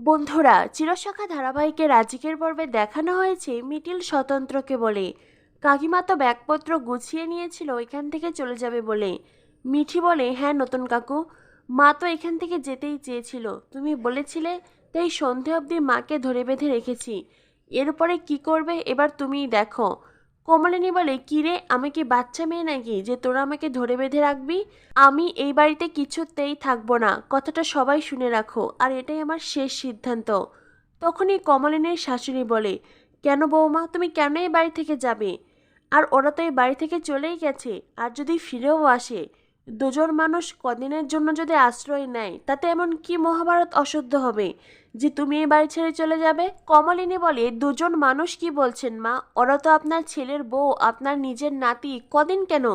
বন্ধুরা চিরশাখা ধারাবাহিকে রাজিকের পর্বে দেখানো হয়েছে মিটিল স্বতন্ত্রকে বলে। কাকিমা তো ব্যাগপত্র গুছিয়ে নিয়েছিল, এখান থেকে চলে যাবে বলে। মিঠি বলে হ্যাঁ নতুন কাকু, মা তো এখান থেকে যেতেই চেয়েছিল। তুমি বলেছিলে, তাই সন্ধে অবধি মাকে ধরে বেঁধে রেখেছি। এরপরে কি করবে, এবার তুমিই দেখো। কমলিনী বলে, কিরে আমি কি বাচ্চা মেয়ে নাকি যে তোরা আমাকে ধরে বেঁধে রাখবি? আমি এই বাড়িতে কিছুতেই থাকব না। কথাটা সবাই শুনে রাখো। আর এটাই আমার শেষ সিদ্ধান্ত। তখনই কমলিনীর শাশুড়ি বলে, কেন বৌমা, তুমি কেন এই বাড়ি থেকে যাবে? আর ওরা তো এই বাড়ি থেকে চলেই গেছে। আর যদি ফিরেও আসে? দুজন মানুষ কদিনের জন্য যদি আশ্রয় নেয়, তাতে এমন কি মহাভারত অশুদ্ধ হবে? যে তুমি এই বাড়ি ছেড়ে চলে যাবে? কমলিনী বলে, দুজন মানুষ কি বলছেন মা? ওরা তো আপনার ছেলের বউ, আপনার নিজের নাতি। কদিন কেন?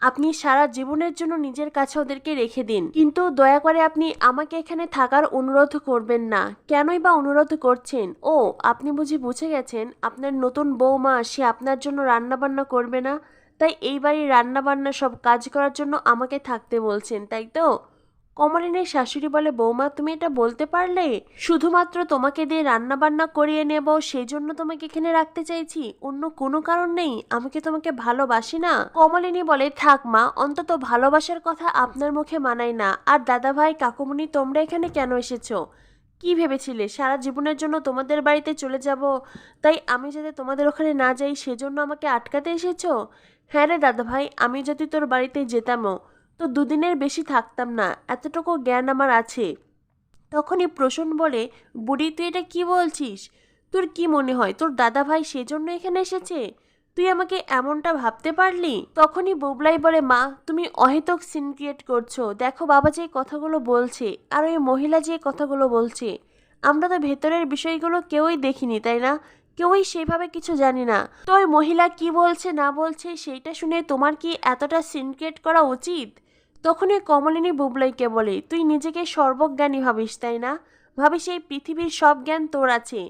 আপনি সারা জীবনের জন্য নিজের কাছে ওদেরকে রেখে দিন। কিন্তু দয়া করে আপনি আমাকে এখানে থাকার অনুরোধ করবেন না। কেনই বা অনুরোধ করছেন? ও, আপনি বুঝি বুঝে গেছেন, আপনার নতুন বৌমা সে আপনার জন্য রান্নাবান্না করবে না? তাই এই বাড়ির রান্নাবান্না সব কাজ করার জন্য আমাকে থাকতে বলছেন, তাই তো? কমলিনীর শাশুড়ি বলে, বৌমা, তুমি এটা বলতে পারলে? শুধুমাত্র তোমাকে দিয়ে রান্না বান্না করিয়ে নেব সেই জন্য তোমাকে এখানে রাখতে চাইছি। অন্য কোনো কারণ নেই। আমি কি তোমাকে ভালোবাসি না? কমলিনী বলে, থাক মা, অন্তত ভালোবাসার কথা আপনার মুখে মানাই না। আর দাদা ভাই কাকুমনি তোমরা এখানে কেন এসেছ? কি ভেবেছিলে? সারা জীবনের জন্য তোমাদের বাড়িতে চলে যাব। তাই আমি যাতে তোমাদের ওখানে না যাই, সেজন্য আমাকে আটকাতে এসেছ? হ্যাঁ রে দাদা ভাই আমি যদি তোর বাড়িতে যেতামও তো দুদিনের বেশি থাকতাম না, এতটুকু জ্ঞান আমার আছে। তখনই প্রসন্ন বলে, বুড়ি, তুই এটা কি বলছিস? তোর কি মনে হয়? তোর দাদা ভাই সেজন্য এখানে এসেছে? তুই আমাকে এমনটা ভাবতে পারলি? তখনই বুবলাই বলে, মা, তুমি অহেতুক সিন ক্রিয়েট করছ। দেখো বাবা যে কথাগুলো বলছে, আর ওই মহিলা যে কথাগুলো বলছে। আমরা তো ভেতরের বিষয়গুলো কেউই দেখিনি, তাই না? কেউই সেভাবে কিছু জানি না। তো ওই মহিলা কি বলছে, না বলছে, সেইটা শুনে তোমার কি এতটা সিনক্রেট করা উচিত? তখনই কমলিনী বুবলাইকে বলে, তুই নিজেকে সর্বজ্ঞানী ভাবিস, তাই না? ভাবিস এই পৃথিবীর সব জ্ঞান তোর আছে।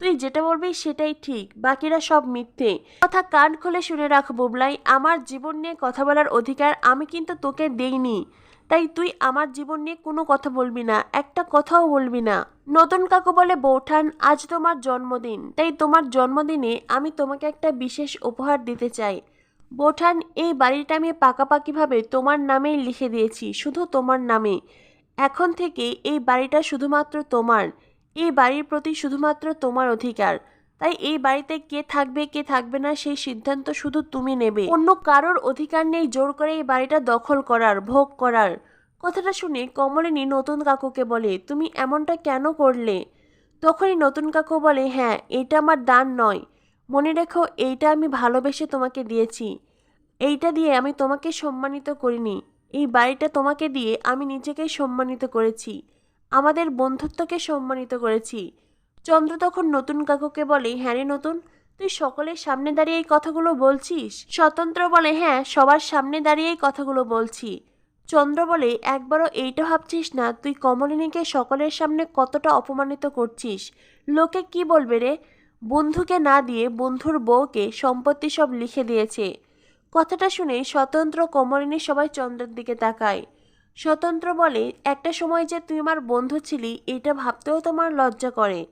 তুই যেটা বলবি সেটাই ঠিক, বাকিরা সব মিথ্যে। কথা কান খুলে শুনে রাখ বুবলাই, আমার জীবন নিয়ে কথা বলার অধিকার আমি কিন্তু তোকে দেইনি। তাই তুই আমার জীবন নিয়ে কোনো কথা বলবি না, একটা কথাও বলবি না। নতুন কাকু বলে, বৌঠান, আজ তোমার জন্মদিন। তাই তোমার জন্মদিনে আমি তোমাকে একটা বিশেষ উপহার দিতে চাই। বৌঠান, এই বাড়িটা আমি পাকাপাকিভাবে তোমার নামেই লিখে দিয়েছি, শুধু তোমার নামে এখন থেকে এই বাড়িটা শুধুমাত্র তোমার। এই বাড়ির প্রতি শুধুমাত্র তোমার অধিকার। তাই এই বাড়িতে কে থাকবে কে থাকবে না, সেই সিদ্ধান্ত শুধু তুমি নেবে। অন্য কারোর অধিকার নেই জোর করে এই বাড়িটা দখল করার, ভোগ করার। কথাটা শুনে কমলিনী নতুন কাকুকে বলে, তুমি এমনটা কেন করলে? তখনই নতুন কাকু বলে হ্যাঁ এটা আমার দান নয়। মনে রেখো, এইটা আমি ভালোবেসে তোমাকে দিয়েছি। এইটা দিয়ে আমি তোমাকে সম্মানিত করিনি। এই বাড়িটা তোমাকে দিয়ে আমি নিজেকে সম্মানিত করেছি। আমাদের বন্ধুত্বকে সম্মানিত করেছি। চন্দ্র তখন নতুন কাকুকে বলে হ্যাঁ রে নতুন, তুই সকলের সামনে দাঁড়িয়ে এই কথাগুলো বলছিস? স্বতন্ত্র বলে হ্যাঁ সবার সামনে দাঁড়িয়ে এই কথাগুলো বলছি। চন্দ্র বলে, একবারও এইটা ভাবছিস না? তুই কমলিনীকে সকলের সামনে কতটা অপমানিত করছিস? লোকে কি বলবে রে? বন্ধুকে না দিয়ে বন্ধুর বউকে সম্পত্তি সব লিখে দিয়েছে। কথাটা শুনে স্বতন্ত্র কমলিনী সবাই চন্দ্রের দিকে তাকায়। স্বতন্ত্র বলে, একটা সময় যে তুই আমার বন্ধু ছিলি, এটা ভাবতেও তোমার লজ্জা করে।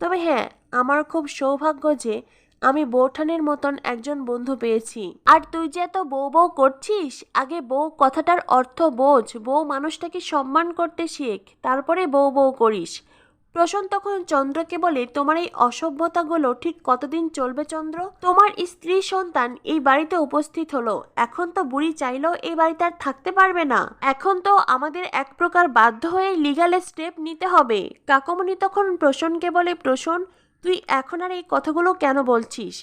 তবে হ্যাঁ আমার খুব সৌভাগ্য যে আমি বৌঠানের মতন একজন বন্ধু পেয়েছি। আর তুই যে এত বউ বউ করছিস, আগে বউ কথাটার অর্থ বোঝ। বউ মানুষটাকে সম্মান করতে শেখ, তারপরে বউ বউ করিস। প্রসন তখন চন্দ্রকে বলে, তোমার এই অসভ্যতাগুলো ঠিক কতদিন চলবে চন্দ্র? তোমার স্ত্রী সন্তান এই বাড়িতে উপস্থিত হলো। এখন তো বুড়ি চাইলেও এই বাড়িতে আর থাকতে পারবে না। এখন তো আমাদের এক প্রকার বাধ্য হয়ে লিগাল স্টেপ নিতে হবে। কাকমণি তখন প্রসনকে বলে প্রসন তুই এখন আর এই কথাগুলো কেন বলছিস?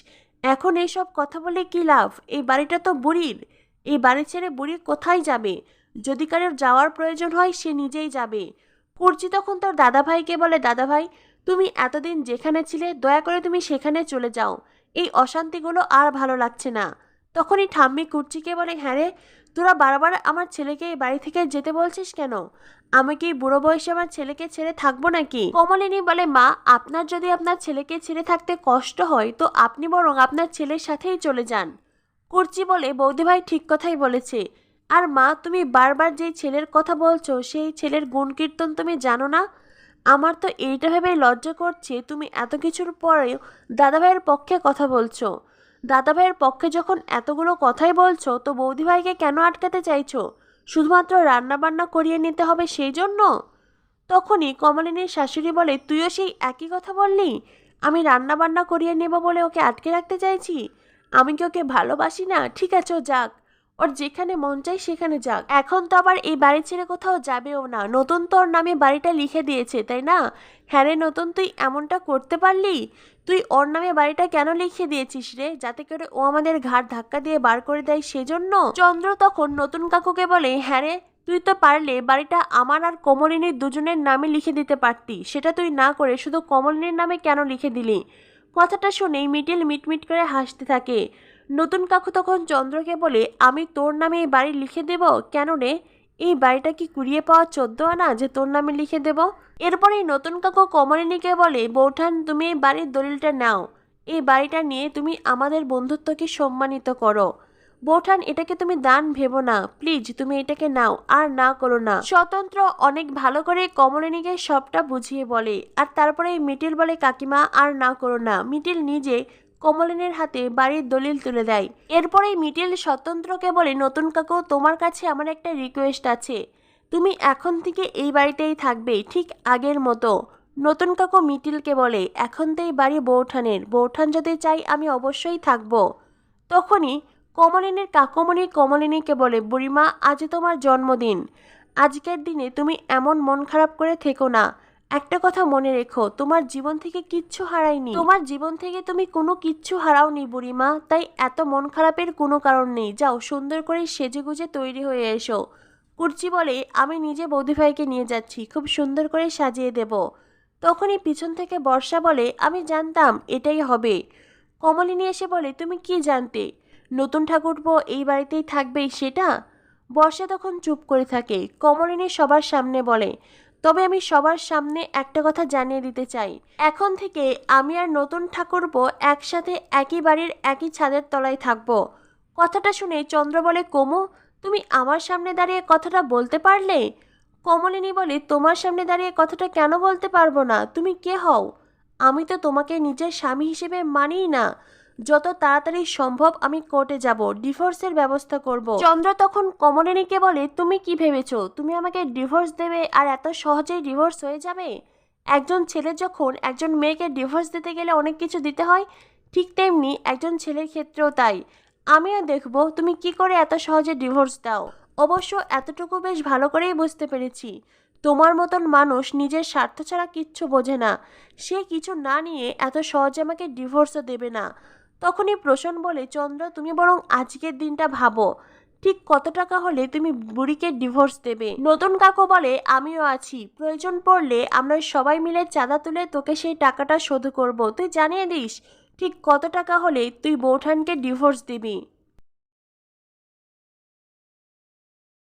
এখন এইসব কথা বলে কি লাভ? এই বাড়িটা তো বুড়ির। এই বাড়ি ছেড়ে বুড়ি কোথায় যাবে? যদি কারোর যাওয়ার প্রয়োজন হয় সে নিজেই যাবে। কুর্চি তখন তোর দাদাভাইকে বলে, দাদাভাই, তুমি এতদিন যেখানে ছিলে, দয়া করে তুমি সেখানে চলে যাও। এই অশান্তিগুলো আর ভালো লাগছে না। তখনই ঠাম্মি কুর্চিকে বলে হ্যাঁ রে, তোরা বারবার আমার ছেলেকে এই বাড়ি থেকে যেতে বলছিস কেন? আমি কি বুড়ো বয়সে আমার ছেলেকে ছেড়ে থাকব নাকি? কমলিনী বলে, মা, আপনার যদি আপনার ছেলেকে ছেড়ে থাকতে কষ্ট হয়, তো আপনি বরং আপনার ছেলের সাথেই চলে যান। কুর্চি বলে বৌদি ভাই ঠিক কথাই বলেছে। আর মা, তুমি বারবার যেই ছেলের কথা বলছো, সেই ছেলের গুণ কীর্তন তুমি জানো না? আমার তো এইটা ভেবে লজ্জা করছে, তুমি এত কিছুর পরেও দাদাভাইয়ের পক্ষে কথা বলছো। দাদাভাইয়ের পক্ষে যখন এতগুলো কথাই বলছো, তো বৌদিভাইকে কেন আটকাতে চাইছো? শুধুমাত্র রান্নাবান্না করিয়ে নিতে হবে সেই জন্য? তখনই কমলিনীর শাশুড়ি বলে, তুইও সেই একই কথা বললি? আমি রান্না বান্না করিয়ে নেব বলে ওকে আটকে রাখতে চাইছি? আমি কি ওকে ভালোবাসি না? ঠিক আছে যাক। ওর যেখানে মন চাই সেখানে যাক। এখন তো আবার এই বাড়ি ছেড়ে কোথাও যাবেও না। নতুন তোর নামে বাড়িটা লিখে দিয়েছে, তাই না? হ্যাঁ রে নতুন, তুই এমনটা করতে পারলি? তুই ওর নামে বাড়িটা কেন লিখে দিয়েছিস রে? যাতে করে ও আমাদের ঘাট ধাক্কা দিয়ে বার করে দেয় সেজন্য? চন্দ্র তখন নতুন কাকুকে বলে হ্যাঁ রে, তুই তো পারলে বাড়িটা আমার আর কমলিনীর দুজনের নামে লিখে দিতে পারতি। সেটা তুই না করে শুধু কমলিনীর নামে কেন লিখে দিলি? কথাটা শুনেই মিটিল মিটমিট করে হাসতে থাকে। নতুন কাকু তখন চন্দ্রকে বলে, আমি তোর নামে এই বাড়ি লিখে দেব? কেন রে? এই বাড়িটা কি কুড়িয়ে পাওয়া চোদ্দ আনা যে তোর নামে লিখে দেব? এরপরেই নতুন কাকু কমলিনীকে বলে, বৌঠান, তুমি এই বাড়ির দলিলটা নাও। এই বাড়িটা নিয়ে তুমি আমাদের বন্ধুত্বকে সম্মানিত করো। বৌঠান, এটাকে তুমি দান ভেবো না। প্লিজ, তুমি এটাকে নাও, আর না করো না। স্বতন্ত্র অনেক ভালো করে কমলিনীকে সবটা বুঝিয়ে বলে, আর তারপরে মিটিল বলে, কাকিমা, আর না করো না। মিটিল নিজে কমলিনীর হাতে বাড়ির দলিল তুলে দেয়। এরপরেই মিটিল স্বতন্ত্রকে বলে, নতুন কাকু, তোমার কাছে আমার একটা রিকোয়েস্ট আছে। তুমি এখন থেকে এই বাড়িতেই থাকবে, ঠিক আগের মতো। নতুন কাকু মিটিলকে বলে, এখন তো এই বাড়ি বৌঠানের। বৌঠান যদি চাই আমি অবশ্যই থাকব। তখনই কমলিনীর কাকুমণি কমলিনীকে বলে, বুড়িমা, আজ তোমার জন্মদিন। আজকের দিনে তুমি এমন মন খারাপ করে থেকো না। একটা কথা মনে রেখো, তোমার জীবন থেকে কিচ্ছু হারায়নি। তোমার জীবন থেকে তুমি কোনো কিচ্ছু হারাওনি বুড়িমা, তাই এত মন খারাপের কোনো কারণ নেই। যাও, সুন্দর করে সেজে গুজে তৈরি হয়ে এসো। কুর্চি বলে, আমি নিজে বৌদিভাইকে নিয়ে যাচ্ছি, খুব সুন্দর করে সাজিয়ে দেব। তখনই পিছন থেকে বর্ষা বলে, আমি জানতাম এটাই হবে। কমলিনী এসে বলে, তুমি কি জানতে? নতুন ঠাকুরপো এই বাড়িতেই থাকবেই সেটা? বর্ষা তখন চুপ করে থাকে। কমলিনী সবার সামনে বলে তবে আমি সবার সামনে একটা কথা জানিয়ে দিতে চাই। এখন থেকে আমি আর নতুন ঠাকুরপো একসাথে একই বাড়ির একই ছাদের তলায় থাকব। কথাটা শুনে চন্দ্র বলে, কমু, তুমি আমার সামনে দাঁড়িয়ে কথাটা বলতে পারলে? কমলিনী বলে, তোমার সামনে দাঁড়িয়ে কথাটা কেন বলতে পারব না? তুমি কে হও? আমি তো তোমাকে নিজের স্বামী হিসেবে মানিই না। যত তাড়াতাড়ি সম্ভব আমি কোর্টে যাব ডিভোর্সের ব্যবস্থা করব। চন্দ্র তখন কমলিনীকে বলে, তুমি কি ভেবেছো? তুমি আমাকে ডিভোর্স দেবে আর এত সহজেই ডিভোর্স হয়ে যাবে? একজন ছেলে যখন একজন মেয়েকে ডিভোর্স দিতে গেলে অনেক কিছু দিতে হয়, ঠিক তেমনি একজন ছেলের ক্ষেত্রেও তাই। আমিও দেখব তুমি কি করে এত সহজে ডিভোর্স দাও। অবশ্য এতটুকু বেশ ভালো করেই বুঝতে পেরেছি। তোমার মতন মানুষ নিজের স্বার্থ ছাড়া কিচ্ছু বোঝে না। সে কিছু না নিয়ে এত সহজে আমাকে ডিভোর্সও দেবে না। তখনই প্রসন্ন বলে, চন্দ্র, তুমি বরং আজকের দিনটা ভাবো। ঠিক কত টাকা হলে তুমি বুড়িকে ডিভোর্স দেবে? নতুন কাকু বলে, আমিও আছি। প্রয়োজন পড়লে আমরা সবাই মিলে চাঁদা তুলে তোকে সেই টাকাটা শোধ করব। তুই জানিয়ে দিস, ঠিক কত টাকা হলে তুই বৌঠানকে ডিভোর্স দিবি?